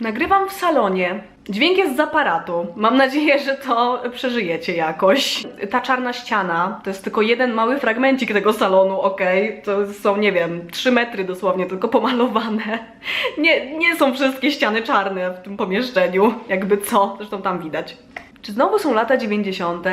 Nagrywam w salonie. Dźwięk jest z aparatu. Mam nadzieję, że to przeżyjecie jakoś. Ta czarna ściana to jest tylko jeden mały fragmencik tego salonu, okej? To są, nie wiem, 3 metry dosłownie, tylko pomalowane. Nie, nie są wszystkie ściany czarne w tym pomieszczeniu. Jakby co? Zresztą tam widać. Czy znowu są lata 90.?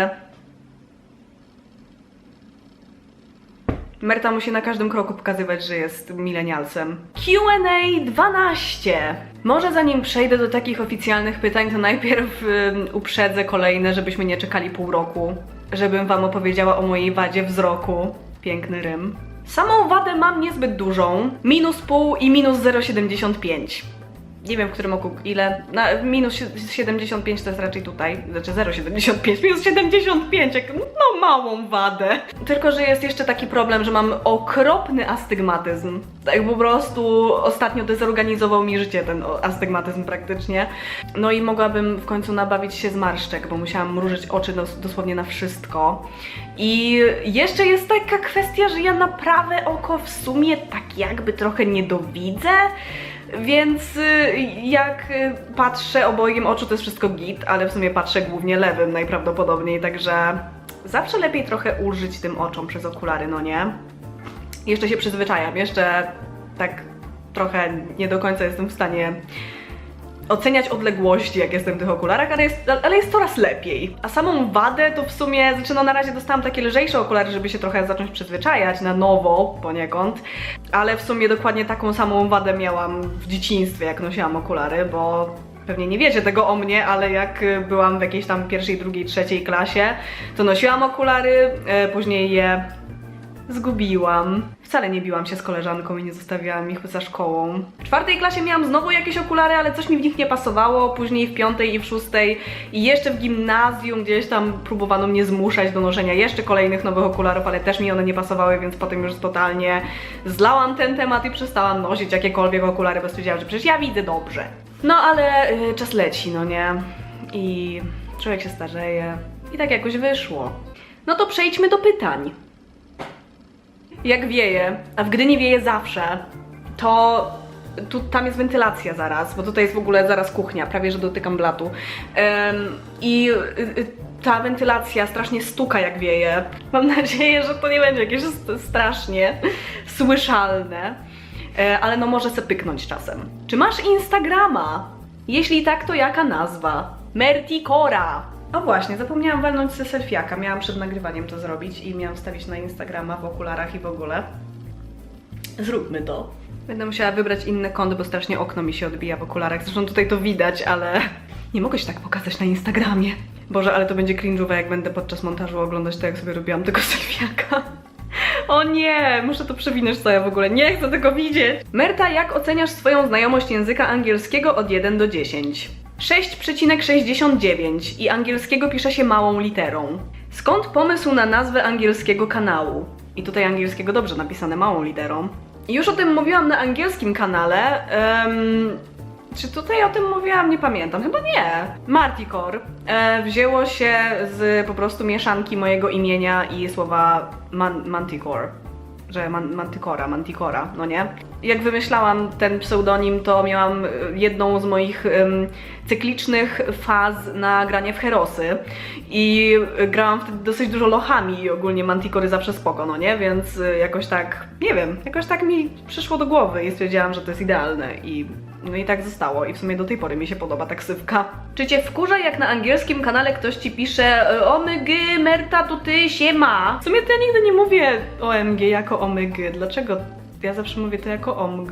Merta musi na każdym kroku pokazywać, że jest milenialsem. Q&A 12. Może zanim przejdę do takich oficjalnych pytań, to najpierw ym, uprzedzę kolejne, żebyśmy nie czekali pół roku. Żebym wam opowiedziała o mojej wadzie wzroku. Piękny rym. Samą wadę mam niezbyt dużą. Minus pół i minus 0,75. Nie wiem w którym oku ile. Na, minus si- 75 to jest raczej tutaj. Znaczy 0,75. Minus 75, jak no małą wadę. Tylko, że jest jeszcze taki problem, że mam okropny astygmatyzm. Tak po prostu ostatnio dezorganizował mi życie ten astygmatyzm praktycznie. No i mogłabym w końcu nabawić się zmarszczek, bo musiałam mrużyć oczy dos- dosłownie na wszystko. I jeszcze jest taka kwestia, że ja na prawe oko w sumie tak jakby trochę nie dowidzę. Więc y, jak y, patrzę obojgiem oczu, to jest wszystko git, ale w sumie patrzę głównie lewym najprawdopodobniej, także zawsze lepiej trochę ulżyć tym oczom przez okulary, no nie? Jeszcze się przyzwyczajam, jeszcze tak trochę nie do końca jestem w stanie oceniać odległości, jak jestem w tych okularach, ale jest, ale jest coraz lepiej. A samą wadę to w sumie, znaczy no na razie dostałam takie lżejsze okulary, żeby się trochę zacząć przyzwyczajać na nowo poniekąd, ale w sumie dokładnie taką samą wadę miałam w dzieciństwie, jak nosiłam okulary, bo pewnie nie wiecie tego o mnie, ale jak y, byłam w jakiejś tam pierwszej, drugiej, trzeciej klasie, to nosiłam okulary, e, później je Zgubiłam. Wcale nie biłam się z koleżanką i nie zostawiałam ich za szkołą. W czwartej klasie miałam znowu jakieś okulary, ale coś mi w nich nie pasowało. Później w piątej i w szóstej i jeszcze w gimnazjum gdzieś tam próbowano mnie zmuszać do noszenia jeszcze kolejnych nowych okularów, ale też mi one nie pasowały, więc potem już totalnie zlałam ten temat i przestałam nosić jakiekolwiek okulary, bo stwierdziłam, że przecież ja widzę dobrze. No ale y, czas leci, no nie? I człowiek się starzeje. I tak jakoś wyszło. No to przejdźmy do pytań jak wieje, a w Gdyni wieje zawsze, to tu, tam jest wentylacja zaraz, bo tutaj jest w ogóle zaraz kuchnia, prawie że dotykam blatu. I y, y, ta wentylacja strasznie stuka jak wieje. Mam nadzieję, że to nie będzie jakieś st- strasznie słyszalne, e, ale no może se pyknąć czasem. Czy masz Instagrama? Jeśli tak, to jaka nazwa? Mertikora! O właśnie, zapomniałam walnąć ze selfiaka. Miałam przed nagrywaniem to zrobić i miałam wstawić na Instagrama w okularach i w ogóle. Zróbmy to. Będę musiała wybrać inny kąt, bo strasznie okno mi się odbija w okularach. Zresztą tutaj to widać, ale nie mogę się tak pokazać na Instagramie. Boże, ale to będzie cringe'owe, jak będę podczas montażu oglądać to, jak sobie robiłam tego selfiaka. O nie, muszę to przewinąć co ja w ogóle. Nie chcę tego widzieć. Merta, jak oceniasz swoją znajomość języka angielskiego od 1 do 10? 6,69 i angielskiego pisze się małą literą. Skąd pomysł na nazwę angielskiego kanału? I tutaj angielskiego dobrze napisane małą literą. Już o tym mówiłam na angielskim kanale. em, czy tutaj o tym mówiłam? Nie pamiętam. Chyba nie. Marticore e, wzięło się z po prostu mieszanki mojego imienia i słowa man, manticore. Że man, mantykora, mantikora, no nie? Jak wymyślałam ten pseudonim, to miałam e, jedną z moich cyklicznych faz na granie w herosy i e, grałam wtedy dosyć dużo lochami i ogólnie mantikory zawsze spoko, no nie? Więc e, jakoś tak, nie wiem, jakoś tak mi przyszło do głowy i stwierdziłam, że to jest idealne i no i tak zostało i w sumie do tej pory mi się podoba taksywka. Czy cię wkurza, jak na angielskim kanale ktoś ci pisze e, OMG, Merta, to ty się ma? W sumie to ja nigdy nie mówię OMG jako OMG. Dlaczego? Ja zawsze mówię to jako OMG.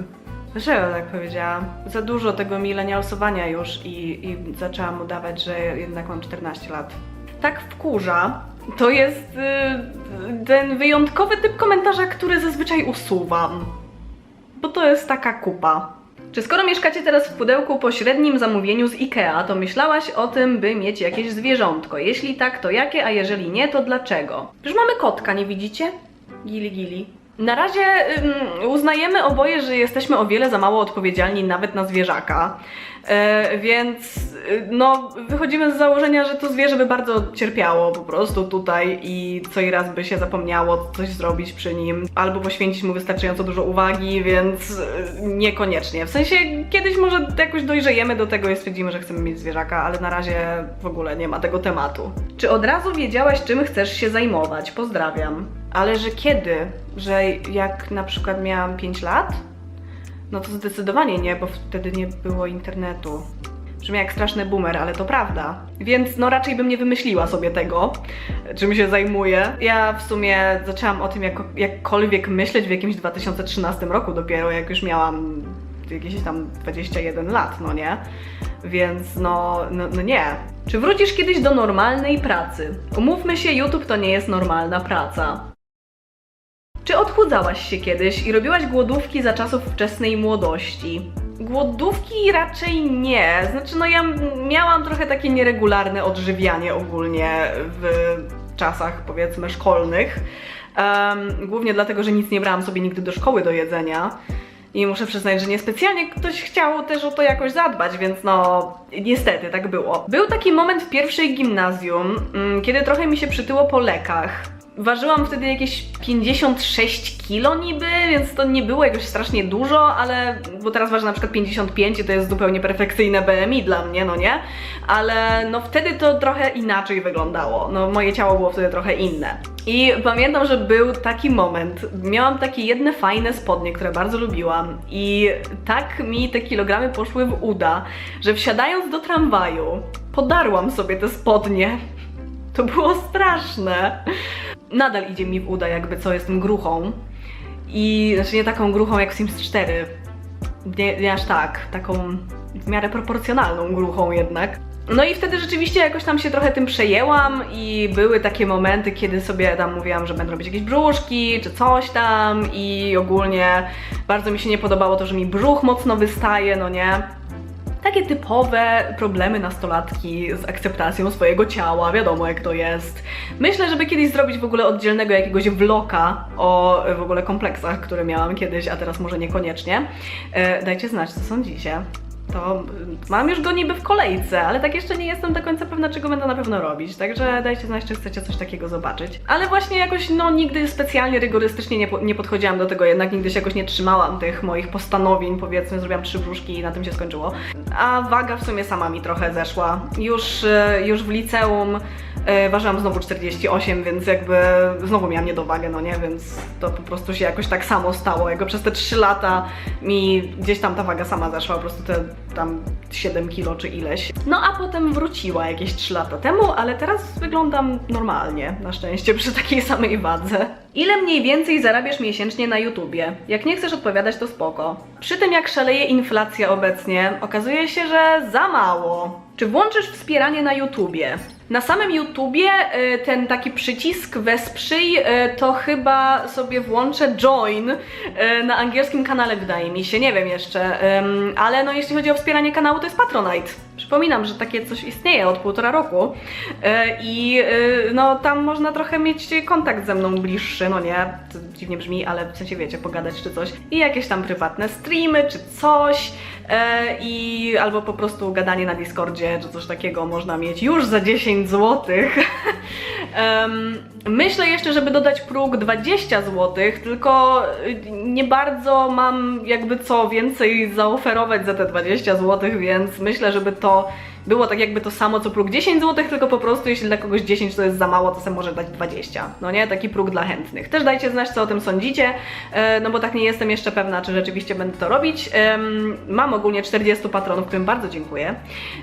Dlaczego tak powiedziałam? Za dużo tego milenialsowania już i, i zaczęłam udawać, że jednak mam 14 lat. Tak wkurza. To jest y, ten wyjątkowy typ komentarza, który zazwyczaj usuwam. Bo to jest taka kupa. Czy skoro mieszkacie teraz w pudełku po średnim zamówieniu z IKEA, to myślałaś o tym, by mieć jakieś zwierzątko? Jeśli tak, to jakie, a jeżeli nie, to dlaczego? Już mamy kotka, nie widzicie? Gili, gili. Na razie ym, uznajemy oboje, że jesteśmy o wiele za mało odpowiedzialni nawet na zwierzaka. E, więc y, no, wychodzimy z założenia, że to zwierzę by bardzo cierpiało po prostu tutaj i co i raz by się zapomniało coś zrobić przy nim, albo poświęcić mu wystarczająco dużo uwagi, więc y, niekoniecznie. W sensie kiedyś może jakoś dojrzejemy do tego i stwierdzimy, że chcemy mieć zwierzaka, ale na razie w ogóle nie ma tego tematu. Czy od razu wiedziałaś, czym chcesz się zajmować? Pozdrawiam. Ale że kiedy? Że jak na przykład miałam 5 lat? No to zdecydowanie nie, bo wtedy nie było internetu. Brzmi jak straszny boomer, ale to prawda. Więc no raczej bym nie wymyśliła sobie tego, czym się zajmuję. Ja w sumie zaczęłam o tym jakkolwiek myśleć w jakimś 2013 roku dopiero, jak już miałam jakieś tam 21 lat, no nie? Więc no, no, no nie. Czy wrócisz kiedyś do normalnej pracy? Umówmy się, YouTube to nie jest normalna praca. Czy odchudzałaś się kiedyś i robiłaś głodówki za czasów wczesnej młodości? Głodówki raczej nie. Znaczy, no ja miałam trochę takie nieregularne odżywianie ogólnie w czasach powiedzmy szkolnych. Em, głównie dlatego, że nic nie brałam sobie nigdy do szkoły do jedzenia. I muszę przyznać, że niespecjalnie ktoś chciał też o to jakoś zadbać, więc no niestety tak było. Był taki moment w pierwszej gimnazjum, mm, kiedy trochę mi się przytyło po lekach. Ważyłam wtedy jakieś 56 kilo niby, więc to nie było jakoś strasznie dużo, ale bo teraz ważę na przykład 55 i to jest zupełnie perfekcyjne BMI dla mnie, no nie? Ale no wtedy to trochę inaczej wyglądało. No moje ciało było wtedy trochę inne. I pamiętam, że był taki moment. Miałam takie jedne fajne spodnie, które bardzo lubiłam i tak mi te kilogramy poszły w uda, że wsiadając do tramwaju podarłam sobie te spodnie. To było straszne. Nadal idzie mi w uda, jakby co jestem gruchą. I znaczy nie taką gruchą jak w Sims 4. Nie, nie aż tak, taką w miarę proporcjonalną gruchą jednak. No i wtedy rzeczywiście jakoś tam się trochę tym przejęłam i były takie momenty, kiedy sobie tam mówiłam, że będę robić jakieś brzuszki czy coś tam i ogólnie bardzo mi się nie podobało to, że mi brzuch mocno wystaje, no nie? Takie typowe problemy nastolatki z akceptacją swojego ciała, wiadomo jak to jest. Myślę, żeby kiedyś zrobić w ogóle oddzielnego jakiegoś vloga o e, w ogóle kompleksach, które miałam kiedyś, a teraz może niekoniecznie. E, dajcie znać, co sądzicie. To y, mam już go niby w kolejce, ale tak jeszcze nie jestem do końca pewna, czego będę na pewno robić. Także dajcie znać, czy chcecie coś takiego zobaczyć. Ale właśnie jakoś, no, nigdy specjalnie rygorystycznie nie, po, nie podchodziłam do tego, jednak nigdy się jakoś nie trzymałam tych moich postanowień. Powiedzmy, zrobiłam trzy brzuszki i na tym się skończyło. A waga w sumie sama mi trochę zeszła. Już, y, już w liceum y, ważyłam znowu 48, więc jakby znowu miałam niedowagę, no nie? Więc to po prostu się jakoś tak samo stało. Jakby przez te 3 lata mi gdzieś tam ta waga sama zeszła, po prostu te tam 7 kilo czy ileś. No a potem wróciła jakieś 3 lata temu, ale teraz wyglądam normalnie, na szczęście, przy takiej samej wadze. Ile mniej więcej zarabiasz miesięcznie na YouTubie? Jak nie chcesz odpowiadać, to spoko. Przy tym jak szaleje inflacja obecnie, okazuje się, że za mało. Czy włączysz wspieranie na YouTubie? Na samym YouTubie y, ten taki przycisk wesprzyj y, to chyba sobie włączę join y, na angielskim kanale wydaje mi się, nie wiem jeszcze, ale no jeśli chodzi o wspieranie kanału to jest Patronite. Przypominam, że takie coś istnieje od półtora roku y, i y, no tam można trochę mieć kontakt ze mną bliższy, no nie, to dziwnie brzmi, ale w sensie wiecie, pogadać czy coś i jakieś tam prywatne streamy czy coś e, i albo po prostu gadanie na Discordzie czy coś takiego można mieć już za 10 zł. myślę jeszcze, żeby dodać próg 20 zł, tylko y, nie bardzo mam jakby co więcej zaoferować za te 20 zł, więc myślę, żeby to było tak jakby to samo co próg 10 zł, tylko po prostu jeśli dla kogoś 10 to jest za mało, to sobie może dać 20. No nie? Taki próg dla chętnych. Też dajcie znać, co o tym sądzicie, e, no bo tak nie jestem jeszcze pewna, czy rzeczywiście będę to robić. Mam ogólnie 40 patronów, którym bardzo dziękuję.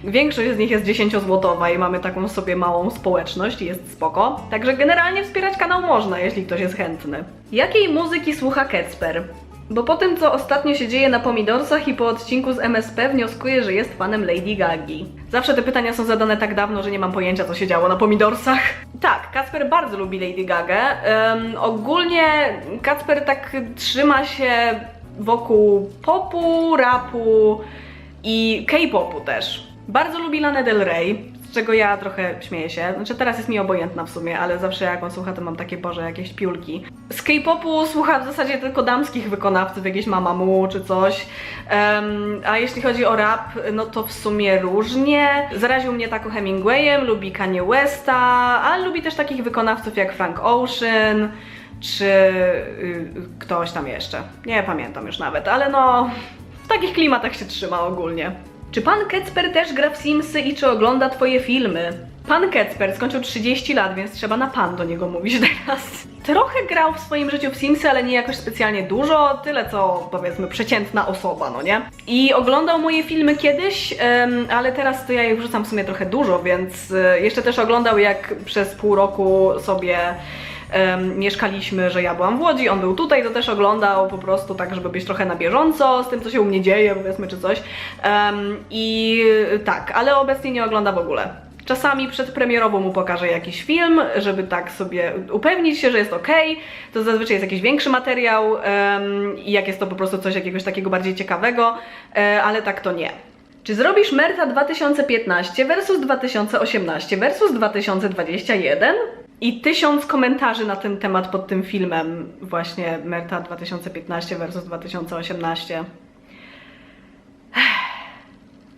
Większość z nich jest 10-złotowa i mamy taką sobie małą społeczność i jest spoko. Także generalnie wspierać kanał można, jeśli ktoś jest chętny. Jakiej muzyki słucha Kecper? Bo po tym, co ostatnio się dzieje na Pomidorsach i po odcinku z MSP wnioskuję, że jest fanem Lady Gagi. Zawsze te pytania są zadane tak dawno, że nie mam pojęcia, co się działo na Pomidorsach. Tak, Kacper bardzo lubi Lady Gagę. Em, ogólnie Kacper tak trzyma się wokół popu, rapu i K-popu też. Bardzo lubi Lana Del Rey, z czego ja trochę śmieję się. Znaczy teraz jest mi obojętna w sumie, ale zawsze jak on słucha, to mam takie, boże, jakieś piulki. Z K-popu słucha w zasadzie tylko damskich wykonawców, jakieś Mamamoo czy coś. Em, a jeśli chodzi o rap, no to w sumie różnie. Zaraził mnie taką Hemingwayem, lubi Kanye Westa, ale lubi też takich wykonawców jak Frank Ocean, czy y, ktoś tam jeszcze. Nie pamiętam już nawet, ale no w takich klimatach się trzyma ogólnie. Czy pan Kecper też gra w Simsy i czy ogląda twoje filmy? Pan Kecper skończył 30 lat, więc trzeba na pan do niego mówić teraz. Trochę grał w swoim życiu w Simsy, ale nie jakoś specjalnie dużo, tyle co powiedzmy przeciętna osoba, no nie? I oglądał moje filmy kiedyś, ale teraz to ja je wrzucam w sumie trochę dużo, więc e, jeszcze też oglądał jak przez pół roku sobie em, mieszkaliśmy, że ja byłam w Łodzi, on był tutaj, to też oglądał po prostu tak, żeby być trochę na bieżąco z tym, co się u mnie dzieje, powiedzmy, czy coś. Em, I tak, ale obecnie nie ogląda w ogóle. Czasami przedpremierowo mu pokażę jakiś film, żeby tak sobie upewnić się, że jest ok. To zazwyczaj jest jakiś większy materiał i jak jest to po prostu coś jakiegoś takiego bardziej ciekawego, e, ale tak to nie. Czy zrobisz Merta 2015 versus 2018 versus 2021? I tysiąc komentarzy na ten temat pod tym filmem, właśnie Merta 2015 versus 2018.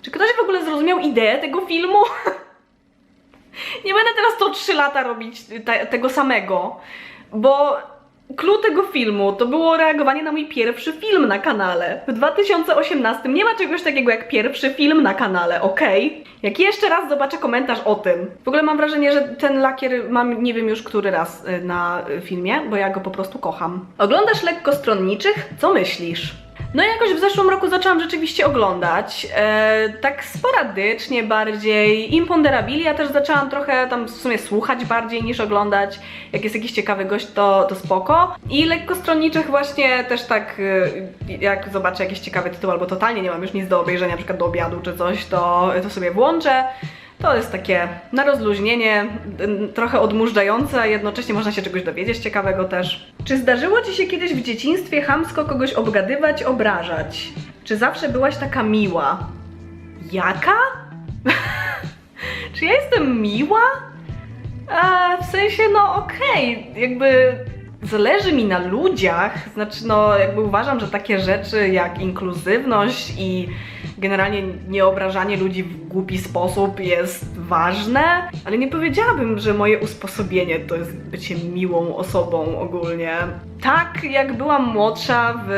Czy ktoś w ogóle zrozumiał ideę tego filmu? Nie będę teraz to 3 lata robić te, tego samego, bo clue tego filmu to było reagowanie na mój pierwszy film na kanale. W 2018 nie ma czegoś takiego jak pierwszy film na kanale, okej? Jak jeszcze raz zobaczę komentarz o tym. W ogóle mam wrażenie, że ten lakier mam nie wiem już który raz y, na y, filmie, bo ja go po prostu kocham. Oglądasz lekko stronniczych? Co myślisz? No jakoś w zeszłym roku zaczęłam rzeczywiście oglądać, e, tak sporadycznie bardziej, Imponderabilia też zaczęłam trochę tam w sumie słuchać bardziej niż oglądać, jak jest jakiś ciekawy gość to, to spoko. I lekkostronniczych właśnie też tak, e, jak zobaczę jakiś ciekawy tytuł albo totalnie nie mam już nic do obejrzenia, na przykład do obiadu czy coś, to, to sobie włączę. To jest takie na rozluźnienie, trochę odmurzające, a jednocześnie można się czegoś dowiedzieć ciekawego też. Czy zdarzyło Ci się kiedyś w dzieciństwie chamsko kogoś obgadywać, obrażać? Czy zawsze byłaś taka miła? Jaka? Czy ja jestem miła? A, w sensie, no okej, jakby zależy mi na ludziach, znaczy no jakby uważam, że takie rzeczy jak inkluzywność i generalnie nieobrażanie ludzi w głupi sposób jest ważne, ale nie powiedziałabym, że moje usposobienie to jest bycie miłą osobą ogólnie. Tak, jak byłam młodsza w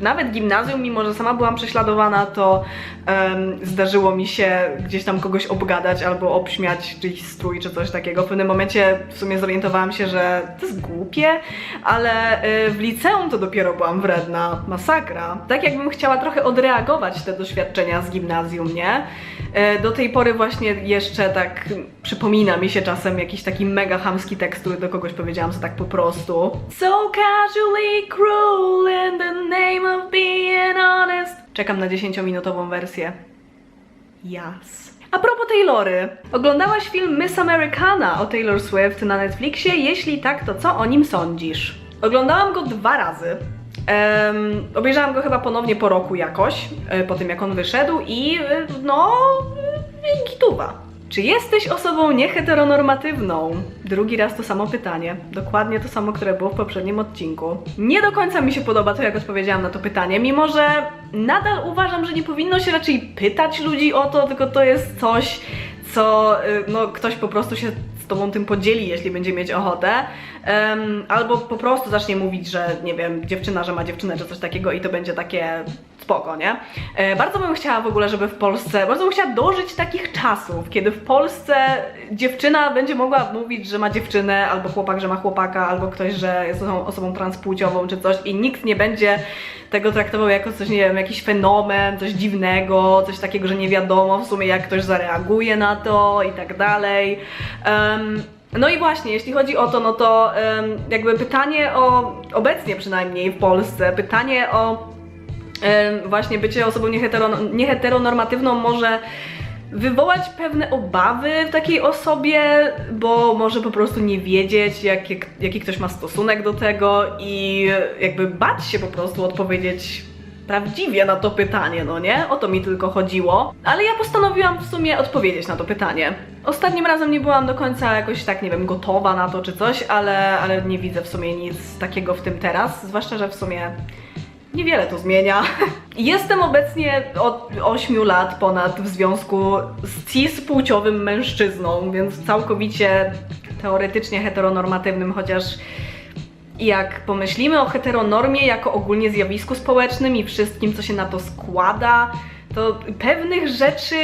nawet gimnazjum, mimo że sama byłam prześladowana, to em, zdarzyło mi się gdzieś tam kogoś obgadać albo obśmiać czyjś strój czy coś takiego. W pewnym momencie w sumie zorientowałam się, że to jest głupie, ale y, w liceum to dopiero byłam wredna. Masakra. Tak jakbym chciała trochę odreagować te doświadczenia z gimnazjum, nie? E, Do tej pory właśnie jeszcze tak przypomina mi się czasem jakiś taki mega chamski tekst, który do kogoś powiedziałam, co tak po prostu. So casually cruel in the name of being honest. Czekam na 10-minutową wersję. Yes. A propos Taylory. Oglądałaś film Miss Americana o Taylor Swift na Netflixie? Jeśli tak, to co o nim sądzisz? Oglądałam go dwa razy. Em, obejrzałam go chyba ponownie po roku jakoś, e, po tym jak on wyszedł i e, no, e, gituwa. Czy jesteś osobą nieheteronormatywną? Drugi raz to samo pytanie. Dokładnie to samo, które było w poprzednim odcinku. Nie do końca mi się podoba to, jak odpowiedziałam na to pytanie, mimo że nadal uważam, że nie powinno się raczej pytać ludzi o to, tylko to jest coś, co y, no, ktoś po prostu się z tobą tym podzieli, jeśli będzie mieć ochotę. Em, albo po prostu zacznie mówić, że nie wiem, dziewczyna, że ma dziewczynę czy coś takiego i to będzie takie spoko, nie? E, bardzo bym chciała w ogóle, żeby w Polsce, bardzo bym chciała dożyć takich czasów, kiedy w Polsce dziewczyna będzie mogła mówić, że ma dziewczynę, albo chłopak, że ma chłopaka, albo ktoś, że jest osobą, osobą transpłciową czy coś i nikt nie będzie tego traktował jako coś, nie wiem, jakiś fenomen, coś dziwnego, coś takiego, że nie wiadomo w sumie jak ktoś zareaguje na to i tak dalej. Em, no i właśnie, jeśli chodzi o to, no to em, jakby pytanie o, obecnie przynajmniej w Polsce, pytanie o właśnie bycie osobą nieheteron- nieheteronormatywną może wywołać pewne obawy w takiej osobie, bo może po prostu nie wiedzieć, jaki, jaki ktoś ma stosunek do tego i jakby bać się po prostu odpowiedzieć prawdziwie na to pytanie, no nie? O to mi tylko chodziło. Ale ja postanowiłam w sumie odpowiedzieć na to pytanie. Ostatnim razem nie byłam do końca jakoś tak, nie wiem, gotowa na to czy coś, ale, ale nie widzę w sumie nic takiego w tym teraz. Zwłaszcza, że w sumie niewiele to zmienia. Jestem obecnie od 8 lat ponad w związku z cis-płciowym mężczyzną, więc całkowicie teoretycznie heteronormatywnym, chociaż jak pomyślimy o heteronormie jako ogólnie zjawisku społecznym i wszystkim, co się na to składa, to pewnych rzeczy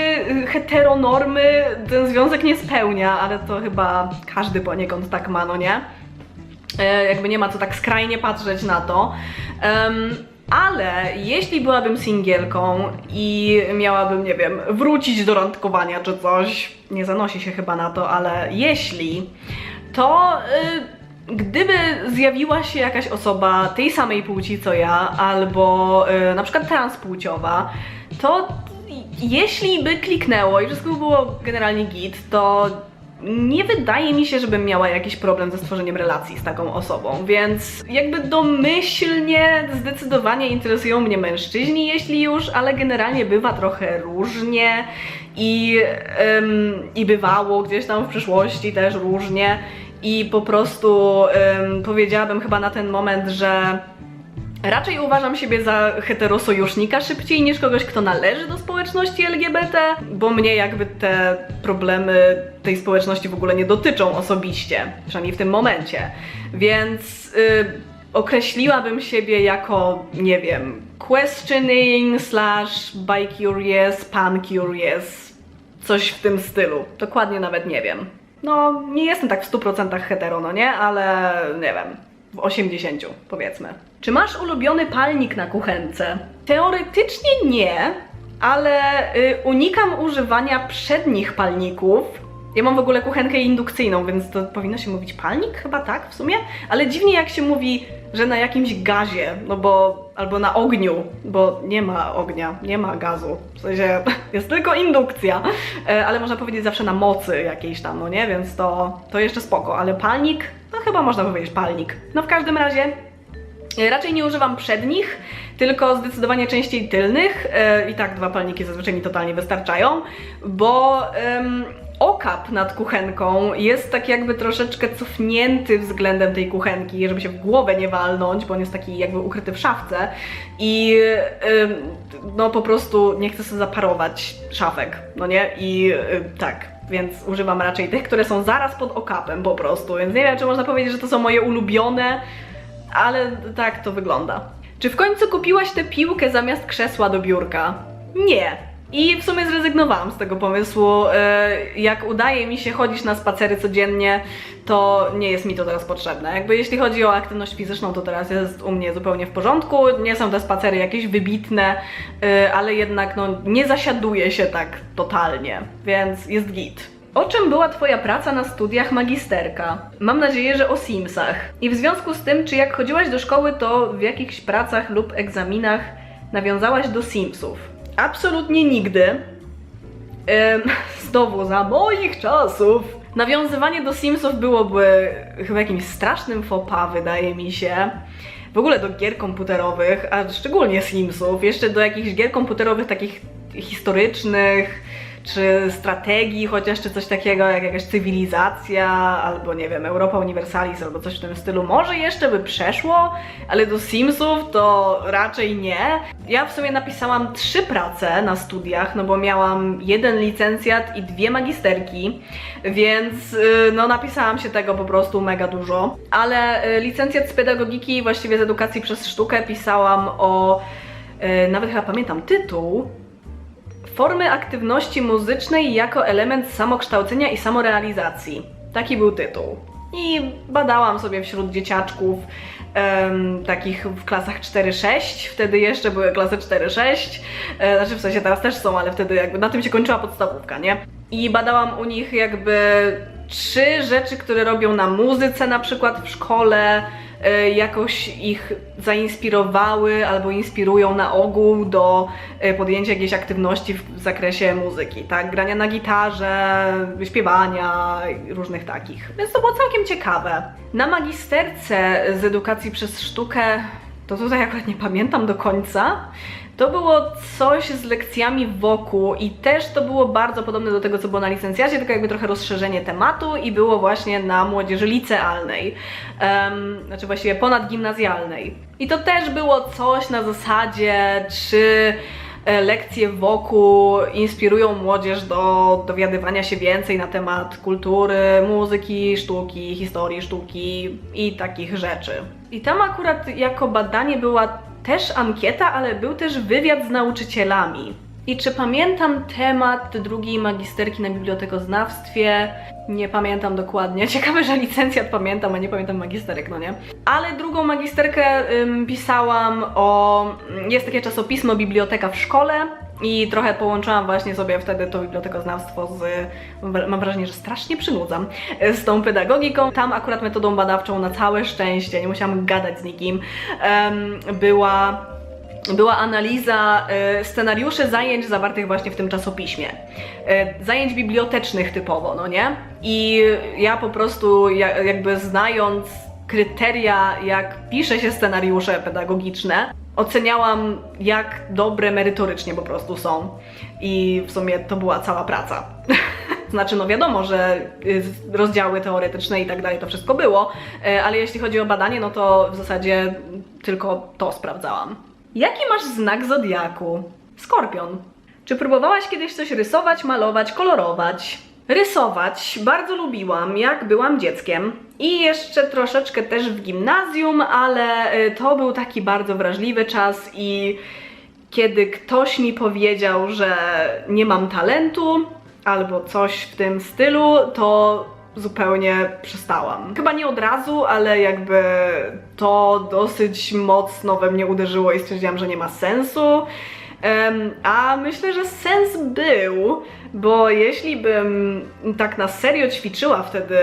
heteronormy ten związek nie spełnia, ale to chyba każdy poniekąd tak ma, no nie? E, jakby nie ma co tak skrajnie patrzeć na to. Em, ale jeśli byłabym singielką i miałabym, nie wiem, wrócić do randkowania czy coś, nie zanosi się chyba na to, ale jeśli, to y, gdyby zjawiła się jakaś osoba tej samej płci co ja, albo y, na przykład transpłciowa, to jeśli by kliknęło i wszystko by było generalnie git, to nie wydaje mi się, żebym miała jakiś problem ze stworzeniem relacji z taką osobą, więc jakby domyślnie zdecydowanie interesują mnie mężczyźni, jeśli już, ale generalnie bywa trochę różnie i, em, i bywało gdzieś tam w przyszłości też różnie i po prostu em, powiedziałabym chyba na ten moment, że Raczej uważam siebie za heterosojusznika szybciej niż kogoś, kto należy do społeczności LGBT, bo mnie jakby te problemy tej społeczności w ogóle nie dotyczą osobiście, przynajmniej w tym momencie. Więc y, określiłabym siebie jako, nie wiem, questioning slash bi-curious, pan-curious, coś w tym stylu. Dokładnie nawet nie wiem. No, nie jestem tak w 100% hetero, no nie? Ale nie wiem, w 80 powiedzmy. Czy masz ulubiony palnik na kuchence? Teoretycznie nie, ale y, unikam używania przednich palników. Ja mam w ogóle kuchenkę indukcyjną, więc to powinno się mówić palnik, chyba tak w sumie, ale dziwnie jak się mówi, że na jakimś gazie, no bo albo na ogniu, bo nie ma ognia, nie ma gazu. W sensie jest tylko indukcja, E, ale można powiedzieć zawsze na mocy jakiejś tam, no nie, więc to, to jeszcze spoko, ale palnik, no chyba można powiedzieć palnik. No w każdym razie E, Raczej nie używam przednich, tylko zdecydowanie częściej tylnych. E, I tak dwa palniki zazwyczaj mi totalnie wystarczają, bo okap nad kuchenką jest tak jakby troszeczkę cofnięty względem tej kuchenki, żeby się w głowę nie walnąć, bo on jest taki jakby ukryty w szafce i em, no po prostu nie chcę sobie zaparować szafek, no nie? I y, tak, więc używam raczej tych, które są zaraz pod okapem po prostu, więc nie wiem, czy można powiedzieć, że to są moje ulubione, ale tak to wygląda. Czy w końcu kupiłaś tę piłkę zamiast krzesła do biurka? Nie. I w sumie zrezygnowałam z tego pomysłu. E, Jak udaje mi się chodzić na spacery codziennie, to nie jest mi to teraz potrzebne. Jakby jeśli chodzi o aktywność fizyczną, to teraz jest u mnie zupełnie w porządku. Nie są te spacery jakieś wybitne, e, ale jednak no, nie zasiaduje się tak totalnie, więc jest git. O czym była Twoja praca na studiach magisterka? Mam nadzieję, że o Simsach. I w związku z tym, czy jak chodziłaś do szkoły, to w jakichś pracach lub egzaminach nawiązałaś do Simsów? Absolutnie nigdy. Znowu za moich czasów. Nawiązywanie do Simsów byłoby chyba jakimś strasznym pas, wydaje mi się. W ogóle do gier komputerowych, a szczególnie Simsów, jeszcze do jakichś gier komputerowych takich historycznych, czy strategii, chociaż czy coś takiego jak jakaś cywilizacja, albo nie wiem, Europa Universalis, albo coś w tym stylu. Może jeszcze by przeszło, ale do Simsów to raczej nie. Ja w sumie napisałam trzy prace na studiach, no bo miałam jeden licencjat i dwie magisterki, więc y, no napisałam się tego po prostu mega dużo. Ale y, licencjat z pedagogiki, właściwie z edukacji przez sztukę, pisałam o, y, nawet chyba pamiętam tytuł, Formy aktywności muzycznej jako element samokształcenia i samorealizacji. Taki był tytuł. I badałam sobie wśród dzieciaczków em, takich w klasach 4-6. Wtedy jeszcze były klasy 4-6. E, znaczy w sensie teraz też są, ale wtedy jakby na tym się kończyła podstawówka, nie? I badałam u nich jakby trzy rzeczy, które robią na muzyce na przykład w szkole, jakoś ich zainspirowały albo inspirują na ogół do e, podjęcia jakiejś aktywności w zakresie muzyki, tak? Grania na gitarze, śpiewania różnych takich. Więc to było całkiem ciekawe. Na magisterce z edukacji przez sztukę to tutaj akurat nie pamiętam do końca. To było coś z lekcjami wokół i też to było bardzo podobne do tego, co było na licencjacie, tylko jakby trochę rozszerzenie tematu i było właśnie na młodzieży licealnej, um, znaczy właściwie ponadgimnazjalnej. I to też było coś na zasadzie, czy e, lekcje wokół inspirują młodzież do dowiadywania się więcej na temat kultury, muzyki, sztuki, historii sztuki i takich rzeczy. I tam akurat jako badanie była też ankieta, ale był też wywiad z nauczycielami. I czy pamiętam temat drugiej magisterki na bibliotekoznawstwie? Nie pamiętam dokładnie. Ciekawe, że licencjat pamiętam, a nie pamiętam magisterek, no nie? Ale drugą magisterkę ym, pisałam o... Jest takie czasopismo Biblioteka w szkole i trochę połączyłam właśnie sobie wtedy to bibliotekoznawstwo z... Mam wrażenie, że strasznie przynudzam z tą pedagogiką. Tam akurat metodą badawczą na całe szczęście, nie musiałam gadać z nikim, była była analiza e, scenariuszy zajęć zawartych właśnie w tym czasopiśmie. E, zajęć bibliotecznych typowo, no nie? I ja po prostu ja, jakby znając kryteria, jak pisze się scenariusze pedagogiczne, oceniałam jak dobre merytorycznie po prostu są. I w sumie to była cała praca. Znaczy, no wiadomo, że y, rozdziały teoretyczne i tak dalej to wszystko było, e, ale jeśli chodzi o badanie, no to w zasadzie tylko to sprawdzałam. Jaki masz znak zodiaku? Skorpion. Czy próbowałaś kiedyś coś rysować, malować, kolorować? Rysować bardzo lubiłam, jak byłam dzieckiem. I jeszcze troszeczkę też w gimnazjum, ale y, to był taki bardzo wrażliwy czas i kiedy ktoś mi powiedział, że nie mam talentu albo coś w tym stylu, to zupełnie przestałam. Chyba nie od razu, ale jakby to dosyć mocno we mnie uderzyło i stwierdziłam, że nie ma sensu. A myślę, że sens był, bo jeśli bym tak na serio ćwiczyła wtedy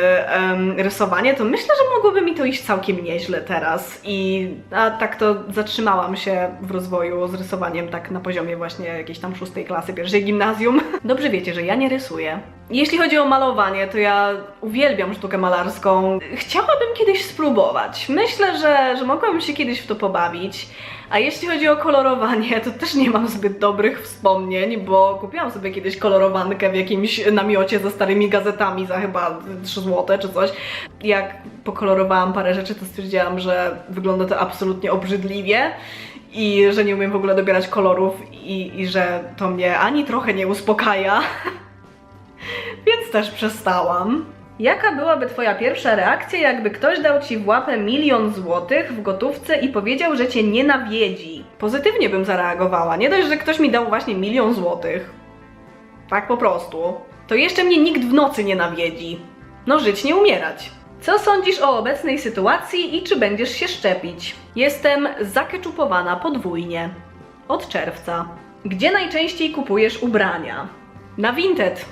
rysowanie, to myślę, że mogłoby mi to iść całkiem nieźle teraz. I a tak to zatrzymałam się w rozwoju z rysowaniem tak na poziomie właśnie jakiejś tam szóstej klasy, pierwszej gimnazjum. Dobrze wiecie, że ja nie rysuję. Jeśli chodzi o malowanie, to ja uwielbiam sztukę malarską. Chciałabym kiedyś spróbować. Myślę, że, że mogłabym się kiedyś w to pobawić. A jeśli chodzi o kolorowanie, to też nie mam zbyt dobrych wspomnień, bo kupiłam sobie kiedyś kolorowankę w jakimś namiocie ze starymi gazetami za chyba 3 zł czy coś. Jak pokolorowałam parę rzeczy, to stwierdziłam, że wygląda to absolutnie obrzydliwie i że nie umiem w ogóle dobierać kolorów i, i że to mnie ani trochę nie uspokaja. Więc też przestałam. Jaka byłaby Twoja pierwsza reakcja, jakby ktoś dał Ci w łapę milion złotych w gotówce i powiedział, że Cię nie nawiedzi? Pozytywnie bym zareagowała. Nie dość, że ktoś mi dał właśnie milion złotych. Tak po prostu. To jeszcze mnie nikt w nocy nie nawiedzi. No żyć, nie umierać. Co sądzisz o obecnej sytuacji i czy będziesz się szczepić? Jestem zakeczupowana podwójnie. Od czerwca. Gdzie najczęściej kupujesz ubrania? Na Vinted.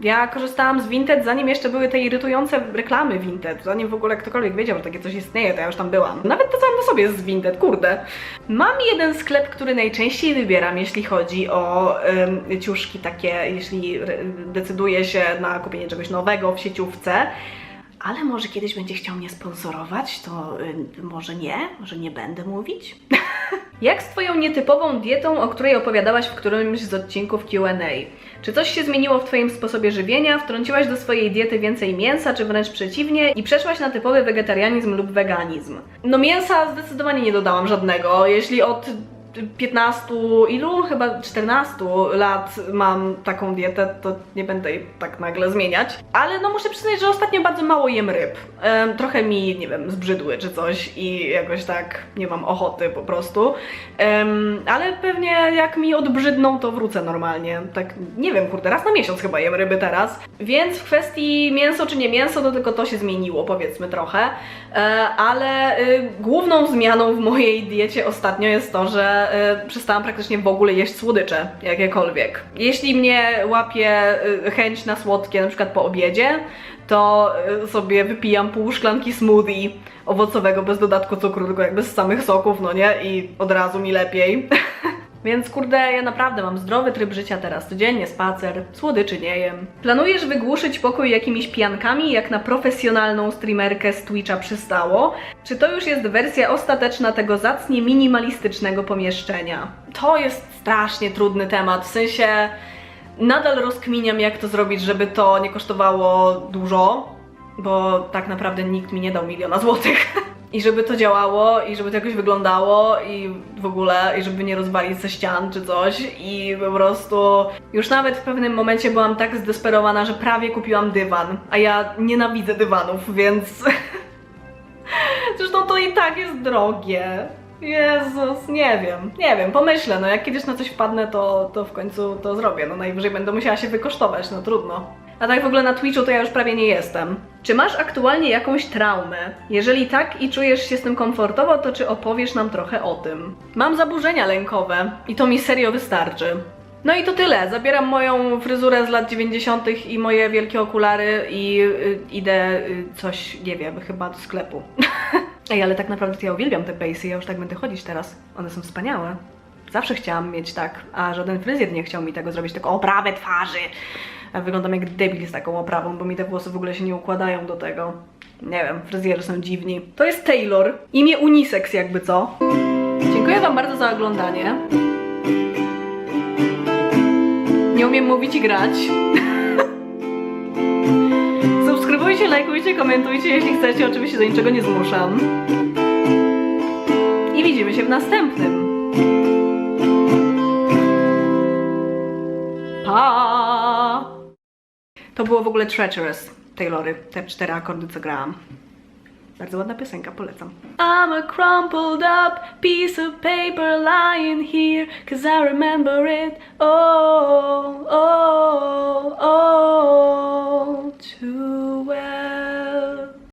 Ja korzystałam z Vinted zanim jeszcze były te irytujące reklamy Vinted, zanim w ogóle ktokolwiek wiedział, że takie coś istnieje, to ja już tam byłam. Nawet to sam do sobie jest z Vinted, kurde. Mam jeden sklep, który najczęściej wybieram, jeśli chodzi o ym, ciuszki takie, jeśli decyduję się na kupienie czegoś nowego w sieciówce. Ale może kiedyś będzie chciał mnie sponsorować, to y, może nie, może nie będę mówić. Jak z Twoją nietypową dietą, o której opowiadałaś w którymś z odcinków QA? Czy coś się zmieniło w Twoim sposobie żywienia? Wtrąciłaś do swojej diety więcej mięsa, czy wręcz przeciwnie, i przeszłaś na typowy wegetarianizm lub weganizm? No, mięsa zdecydowanie nie dodałam żadnego. Jeśli od 15 ilu? Chyba 14 lat mam taką dietę, to nie będę jej tak nagle zmieniać. Ale no muszę przyznać, że ostatnio bardzo mało jem ryb. Trochę mi, nie wiem, zbrzydły czy coś i jakoś tak nie mam ochoty po prostu. Ale pewnie jak mi odbrzydną, to wrócę normalnie. Tak, nie wiem, kurde, raz na miesiąc chyba jem ryby teraz. Więc w kwestii mięso czy nie mięso, to tylko to się zmieniło, powiedzmy trochę. E, ale y, główną zmianą w mojej diecie ostatnio jest to, że y, przestałam praktycznie w ogóle jeść słodycze, jakiekolwiek. Jeśli mnie łapie y, chęć na słodkie, na przykład po obiedzie, to y, sobie wypijam pół szklanki smoothie owocowego bez dodatku cukru, tylko jakby z samych soków, no nie? I od razu mi lepiej. Więc kurde, ja naprawdę mam zdrowy tryb życia teraz. Codziennie spacer, słodyczy nie jem. Planujesz wygłuszyć pokój jakimiś piankami, jak na profesjonalną streamerkę z Twitcha przystało? Czy to już jest wersja ostateczna tego zacnie minimalistycznego pomieszczenia? To jest strasznie trudny temat, w sensie nadal rozkminiam jak to zrobić, żeby to nie kosztowało dużo, bo tak naprawdę nikt mi nie dał miliona złotych. I żeby to działało, i żeby to jakoś wyglądało, i w ogóle, i żeby nie rozwalić ze ścian czy coś. I po prostu już nawet w pewnym momencie byłam tak zdesperowana, że prawie kupiłam dywan. A ja nienawidzę dywanów, więc. Zresztą to i tak jest drogie. Jezus, nie wiem, nie wiem, pomyślę, no jak kiedyś na coś wpadnę, to, to w końcu to zrobię, no najwyżej będę musiała się wykosztować, no trudno. A tak w ogóle na Twitchu to ja już prawie nie jestem. Czy masz aktualnie jakąś traumę? Jeżeli tak i czujesz się z tym komfortowo, to czy opowiesz nam trochę o tym? Mam zaburzenia lękowe i to mi serio wystarczy. No i to tyle. Zabieram moją fryzurę z lat 90. i moje wielkie okulary i y, idę y, coś, nie wiem, chyba do sklepu. Ej, ale tak naprawdę ja uwielbiam te base'y, ja już tak będę chodzić teraz. One są wspaniałe. Zawsze chciałam mieć tak, a żaden fryzjer nie chciał mi tego zrobić, tylko oprawę twarzy. Wyglądam jak debil z taką oprawą, bo mi te włosy w ogóle się nie układają do tego. Nie wiem, fryzjerzy są dziwni. To jest Taylor. Imię unisex jakby co. Dziękuję wam bardzo za oglądanie. Nie umiem mówić i grać. Subskrybujcie, lajkujcie, komentujcie, jeśli chcecie. Oczywiście do niczego nie zmuszam. I widzimy się w następnym. Pa! To było w ogóle Treacherous Taylory, te cztery akordy, co grałam. Bardzo ładna piosenka, polecam. I'm a crumpled up piece of paper lying here Cause I remember it oh, oh, oh, too well